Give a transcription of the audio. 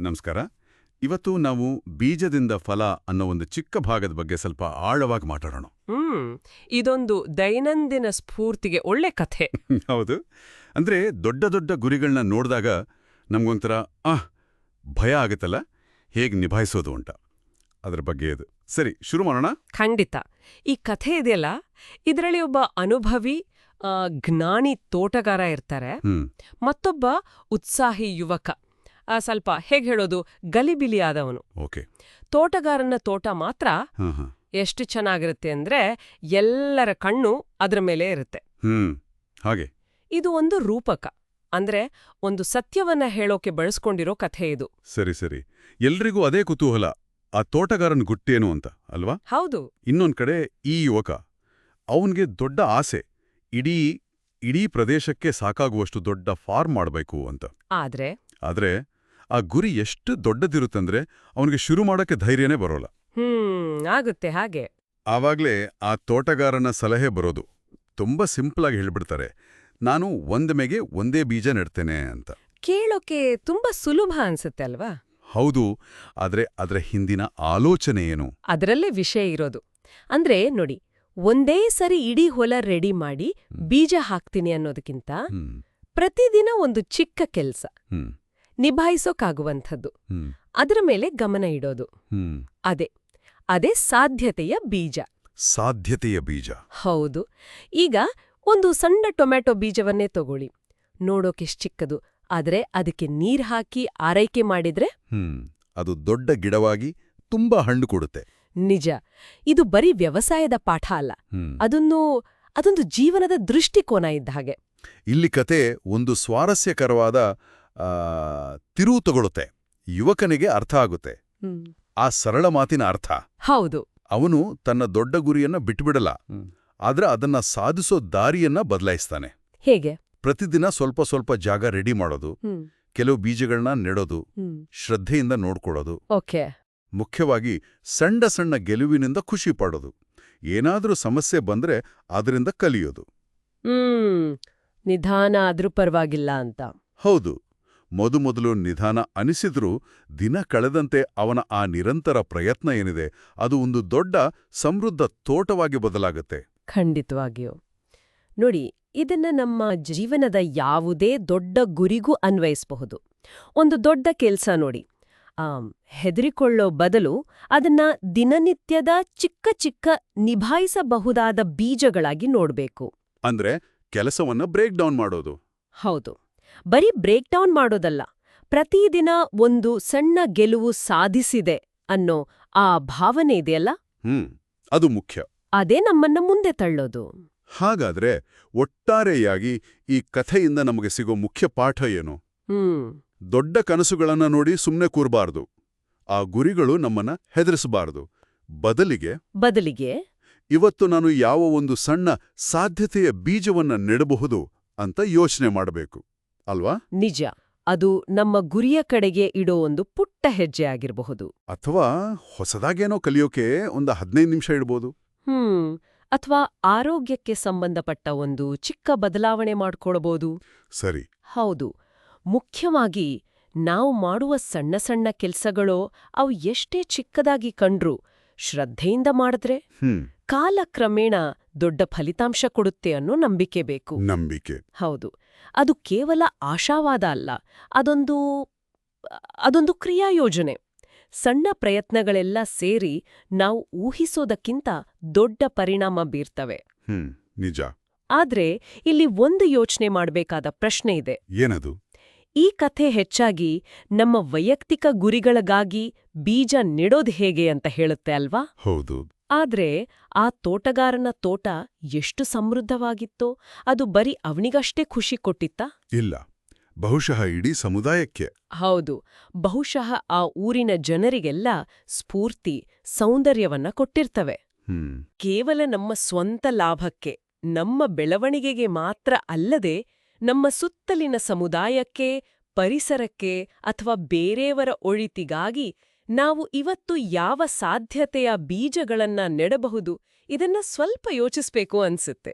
ನಮಸ್ಕಾರ. ಇವತ್ತು ನಾವು ಬೀಜದಿಂದ ಫಲ ಅನ್ನೋ ಒಂದು ಚಿಕ್ಕ ಭಾಗದ ಬಗ್ಗೆ ಸ್ವಲ್ಪ ಆಳವಾಗಿ ಮಾತಾಡೋಣ. ಹ್ಮ್ ಇದೊಂದು ದೈನಂದಿನ ಸ್ಫೂರ್ತಿಗೆ ಒಳ್ಳೆ ಕಥೆ. ಹೌದು. ಅಂದ್ರೆ ದೊಡ್ಡ ದೊಡ್ಡ ಗುರಿಗಳನ್ನ ನೋಡಿದಾಗ ನಮ್ಗೊಂಥರ ಆಹ್ ಭಯ ಆಗುತ್ತಲ್ಲ ಹೇಗೆ ನಿಭಾಯಿಸೋದು ಅಂತ. ಅದ್ರ ಬಗ್ಗೆ ಇದು ಸರಿ ಶುರು ಮಾಡೋಣ. ಖಂಡಿತ. ಈ ಕಥೆ ಇದೆಯಲ್ಲ ಇದರಲ್ಲಿ ಒಬ್ಬ ಅನುಭವಿ ಆ, ಜ್ಞಾನಿ ತೋಟಗಾರ ಇರ್ತಾರೆ. ಮತ್ತೊಬ್ಬ ಉತ್ಸಾಹಿ ಯುವಕ. ಆ, ಸ್ವಲ್ಪ ಹೇಗೆ ಹೇಳೋದು? ಗಲಿಬಿಲಿಯಾದವನು ಓಕೆ. ತೋಟಗಾರನ ತೋಟ ಮಾತ್ರ ಎಷ್ಟು ಚೆನ್ನಾಗಿರುತ್ತೆ ಅಂದ್ರೆ ಎಲ್ಲರ ಕಣ್ಣು ಅದರ ಮೇಲೆ ಇರುತ್ತೆ. ಹ್ಮ್ ಹಾಗೆ. ಇದು ಒಂದು ರೂಪಕ. ಅಂದ್ರೆ ಒಂದು ಸತ್ಯವನ್ನ ಹೇಳೋಕೆ ಬಳಸ್ಕೊಂಡಿರೋ ಕಥೆ ಇದು. ಸರಿ ಸರಿ. ಎಲ್ರಿಗೂ ಅದೇ ಕುತೂಹಲ. ಆ ತೋಟಗಾರನ ಗುಟ್ಟೇನು ಅಂತ ಅಲ್ವಾ? ಹೌದು. ಇನ್ನೊಂದ್ ಕಡೆ ಈ ಯುವಕ ಅವನ್ಗೆ ದೊಡ್ಡ ಆಸೆ. ಇಡೀ ಇಡೀ ಪ್ರದೇಶಕ್ಕೆ ಸಾಕಾಗುವಷ್ಟು ದೊಡ್ಡ ಫಾರ್ಮ್ ಮಾಡಬೇಕು ಅಂತ. ಆದ್ರೆ? ಆದ್ರೆ ಆ ಗುರಿ ಎಷ್ಟು ದೊಡ್ಡದಿರುತ್ತಂದ್ರೆ ಅವನಿಗೆ ಶುರು ಮಾಡೋಕ್ಕೆ ಧೈರ್ಯನೇ ಬರೋಲ್ಲ. ಹ್ಮ್ ಆಗುತ್ತೆ ಹಾಗೆ. ಆವಾಗ್ಲೇ ಆ ತೋಟಗಾರನ ಸಲಹೆ ಬರೋದು. ತುಂಬಾ ಸಿಂಪಲ್ ಆಗಿ ಹೇಳ್ಬಿಡ್ತಾರೆ ನಾನು ಒಂದ್ ಮೇಗೆ ಒಂದೇ ಬೀಜ ನೆಡ್ತೇನೆ ಅಂತ. ಕೇಳೋಕೆ ತುಂಬಾ ಸುಲಭ ಅನ್ಸುತ್ತೆ ಅಲ್ವಾ? ಹೌದು ಆದ್ರೆ ಅದರ ಹಿಂದಿನ ಆಲೋಚನೆ ಏನು? ಅದರಲ್ಲೇ ವಿಷಯ ಇರೋದು. ಅಂದ್ರೆ ನೋಡಿ ಒಂದೇ ಸರಿ ಇಡೀ ಹೊಲ ರೆಡಿ ಮಾಡಿ ಬೀಜ ಹಾಕ್ತೀನಿ ಅನ್ನೋದಕ್ಕಿಂತ ಪ್ರತಿದಿನ ಒಂದು ಚಿಕ್ಕ ಕೆಲ್ಸ. ನಿಭಾಯಿಸೋಕಾಗುವಂಥದ್ದು. ಅದರ ಮೇಲೆ ಗಮನ ಇಡೋದು. ಅದೇ ಅದೇ ಸಾಧ್ಯತೆಯ ಬೀಜ. ಸಾಧ್ಯತೆಯ ಬೀಜ. ಹೌದು. ಈಗ ಒಂದು ಸಣ್ಣ ಟೊಮ್ಯಾಟೊ ಬೀಜವನ್ನೇ ತಗೊಳ್ಳಿ. ನೋಡೋಕೆಷ್ಟು ಚಿಕ್ಕದು. ಆದರೆ ಅದಕ್ಕೆ ನೀರ್ ಹಾಕಿ ಆರೈಕೆ ಮಾಡಿದ್ರೆ? ಅದು ದೊಡ್ಡ ಗಿಡವಾಗಿ ತುಂಬಾ ಹಣ್ಣು ಕೊಡುತ್ತೆ. ನಿಜ. ಇದು ಬರೀ ವ್ಯವಸಾಯದ ಪಾಠ ಅಲ್ಲ. ಅದನ್ನು ಅದೊಂದು ಜೀವನದ ದೃಷ್ಟಿಕೋನ ಇದ್ದ ಹಾಗೆ. ಇಲ್ಲಿ ಕತೆ ಒಂದು ಸ್ವಾರಸ್ಯಕರವಾದ ತಿರುವು ತಗೊಳುತ್ತೆ. ಯುವಕನಿಗೆ ಅರ್ಥ ಆಗುತ್ತೆ. ಆ ಸರಳ ಮಾತಿನ ಅರ್ಥ. ಹೌದು. ಅವನು ತನ್ನ ದೊಡ್ಡ ಗುರಿಯನ್ನ ಬಿಟ್ಬಿಡಲ್ಲ. ಆದ್ರೆ ಅದನ್ನ ಸಾಧಿಸೋ ದಾರಿಯನ್ನ ಬದಲಾಯಿಸ್ತಾನೆ. ಹೇಗೆ? ಪ್ರತಿದಿನ ಸ್ವಲ್ಪ ಸ್ವಲ್ಪ ಜಾಗ ರೆಡಿ ಮಾಡೋದು. ಕೆಲವು ಬೀಜಗಳನ್ನ ನೆಡೋದು. ಶ್ರದ್ಧೆಯಿಂದ ನೋಡ್ಕೊಳ್ಳೋದು. ಓಕೆ. ಮುಖ್ಯವಾಗಿ ಸಣ್ಣ ಸಣ್ಣ ಗೆಲುವಿನಿಂದ ಖುಷಿ ಪಡೋದು. ಏನಾದರೂ ಸಮಸ್ಯೆ ಬಂದ್ರೆ ಅದರಿಂದ ಕಲಿಯೋದು. ನಿಧಾನ ಆದ್ರೂ ಪರವಾಗಿಲ್ಲ ಅಂತ. ಹೌದು. ಮೊದಮೊದಲು ನಿಧಾನ ಅನಿಸಿದ್ರೂ ದಿನ ಕಳೆದಂತೆ ಅವನ ಆ ನಿರಂತರ ಪ್ರಯತ್ನ ಏನಿದೆ ಅದು ಒಂದು ದೊಡ್ಡ ಸಮೃದ್ಧ ತೋಟವಾಗಿ ಬದಲಾಗುತ್ತೆ. ಖಂಡಿತವಾಗಿಯೂ. ನೋಡಿ ಇದನ್ನ ನಮ್ಮ ಜೀವನದ ಯಾವುದೇ ದೊಡ್ಡ ಗುರಿಗೂ ಅನ್ವಯಿಸಬಹುದು. ಒಂದು ದೊಡ್ಡ ಕೆಲಸ ನೋಡಿ. ಹೆದರಿಕೊಳ್ಳೋ ಬದಲು ಅದನ್ನ ದಿನನಿತ್ಯದ ಚಿಕ್ಕ ಚಿಕ್ಕ ನಿಭಾಯಿಸಬಹುದಾದ ಬೀಜಗಳಾಗಿ ನೋಡಬೇಕು. ಅಂದ್ರೆ ಕೆಲಸವನ್ನ ಬ್ರೇಕ್ ಡೌನ್ ಮಾಡೋದು. ಹೌದು. ಬರೀ ಬ್ರೇಕ್ ಡೌನ್ ಮಾಡೋದಲ್ಲ ಪ್ರತಿದಿನ ಒಂದು ಸಣ್ಣ ಗೆಲುವು ಸಾಧಿಸಿದೆ ಅನ್ನೋ ಆ ಭಾವನೆ ಇದೆಯಲ್ಲ? ಹ್ಮ್ ಅದು ಮುಖ್ಯ. ಅದೇ ನಮ್ಮನ್ನ ಮುಂದೆ ತಳ್ಳೋದು. ಹಾಗಾದ್ರೆ ಒಟ್ಟಾರೆಯಾಗಿ ಈ ಕಥೆಯಿಂದ ನಮಗೆ ಸಿಗೋ ಮುಖ್ಯ ಪಾಠ ಏನು? ಹ್ಮ್. ದೊಡ್ಡ ಕನಸುಗಳನ್ನ ನೋಡಿ ಸುಮ್ನೆ ಕೂರಬಾರದು. ಆ ಗುರಿಗಳು ನಮ್ಮನ್ನ ಹೆದರಿಸಬಾರದು. ಬದಲಿಗೆ ಬದಲಿಗೆ? ಇವತ್ತು ನಾನು ಯಾವ ಒಂದು ಸಣ್ಣ ಸಾಧ್ಯತೆಯ ಬೀಜವನ್ನ ನೆಡಬಹುದು ಅಂತ ಯೋಚನೆ ಮಾಡಬೇಕು. ಅಲ್ವಾ? ನಿಜ. ಅದು ನಮ್ಮ ಗುರಿಯ ಕಡೆಗೆ ಇಡೋ ಒಂದು ಪುಟ್ಟ ಹೆಜ್ಜೆ ಆಗಿರಬಹುದು ಅಥವಾ ಹೊಸದಾಗೇನೋ ಕಲಿಯೋಕೆ ಒಂದು ಹದಿನೈದು ನಿಮಿಷ ಇಡ್ಬೋದು? ಹ್ಮ್. ಅಥವಾ ಆರೋಗ್ಯಕ್ಕೆ ಸಂಬಂಧಪಟ್ಟ ಒಂದು ಚಿಕ್ಕ ಬದಲಾವಣೆ ಮಾಡ್ಕೊಳ್ಬೋದು? ಸರಿ. ಹೌದು. ಮುಖ್ಯವಾಗಿ ನಾವು ಮಾಡುವ ಸಣ್ಣ ಸಣ್ಣ ಕೆಲ್ಸಗಳೋ ಅವು ಎಷ್ಟೇ ಚಿಕ್ಕದಾಗಿ ಕಂಡ್ರು ಶ್ರದ್ಧೆಯಿಂದ ಮಾಡಿದ್ರೆ? ಹ್ಮ್. ಕಾಲಕ್ರಮೇಣ ದೊಡ್ಡ ಫಲಿತಾಂಶ ಕೊಡುತ್ತೆ ಅನ್ನೋ ನಂಬಿಕೆ ಬೇಕು. ನಂಬಿಕೆ. ಹೌದು. ಅದು ಕೇವಲ ಆಶಾವಾದ ಅಲ್ಲ ಅದೊಂದು ಅದೊಂದು ಕ್ರಿಯಾಯೋಜನೆ ಸಣ್ಣ ಪ್ರಯತ್ನಗಳೆಲ್ಲ ಸೇರಿ ನಾವು ಊಹಿಸೋದಕ್ಕಿಂತ ದೊಡ್ಡ ಪರಿಣಾಮ ಬೀರ್ತವೆ. ನಿಜ. ಆದ್ರೆ ಇಲ್ಲಿ ಒಂದು ಯೋಚನೆ ಮಾಡಬೇಕಾದ ಪ್ರಶ್ನೆ ಇದೆ. ಏನದು? ಈ ಕಥೆ ಹೆಚ್ಚಾಗಿ ನಮ್ಮ ವೈಯಕ್ತಿಕ ಗುರಿಗಳಿಗಾಗಿ ಬೀಜ ನೆಡೋದು ಹೇಗೆ ಅಂತ ಹೇಳುತ್ತೆ ಅಲ್ವಾ? ಹೌದು. ಆದ್ರೆ ಆ ತೋಟಗಾರನ ತೋಟ ಎಷ್ಟು ಸಮೃದ್ಧವಾಗಿತ್ತೋ ಅದು ಬರೀ ಅವನಿಗಷ್ಟೇ ಖುಷಿ ಕೊಟ್ಟಿತ್ತಾ? ಇಲ್ಲ ಬಹುಶಃ ಇಡೀ ಸಮುದಾಯಕ್ಕೆ. ಹೌದು ಬಹುಶಃ ಆ ಊರಿನ ಜನರಿಗೆಲ್ಲ ಸ್ಫೂರ್ತಿ ಸೌಂದರ್ಯವನ್ನ ಕೊಟ್ಟಿರ್ತವೆ. ಕೇವಲ ನಮ್ಮ ಸ್ವಂತ ಲಾಭಕ್ಕೆ ನಮ್ಮ ಬೆಳವಣಿಗೆಗೆ ಮಾತ್ರ ಅಲ್ಲದೆ ನಮ್ಮ ಸುತ್ತಲಿನ ಸಮುದಾಯಕ್ಕೆ ಪರಿಸರಕ್ಕೆ ಅಥವಾ ಬೇರೆಯವರ ಒಳಿತಿಗಾಗಿ ನಾವು ಇವತ್ತು ಯಾವ ಸಾಧ್ಯತೆಯ ಬೀಜಗಳನ್ನ ನೆಡಬಹುದು ಇದನ್ನ ಸ್ವಲ್ಪ ಯೋಚಿಸ್ಬೇಕು ಅನ್ಸುತ್ತೆ.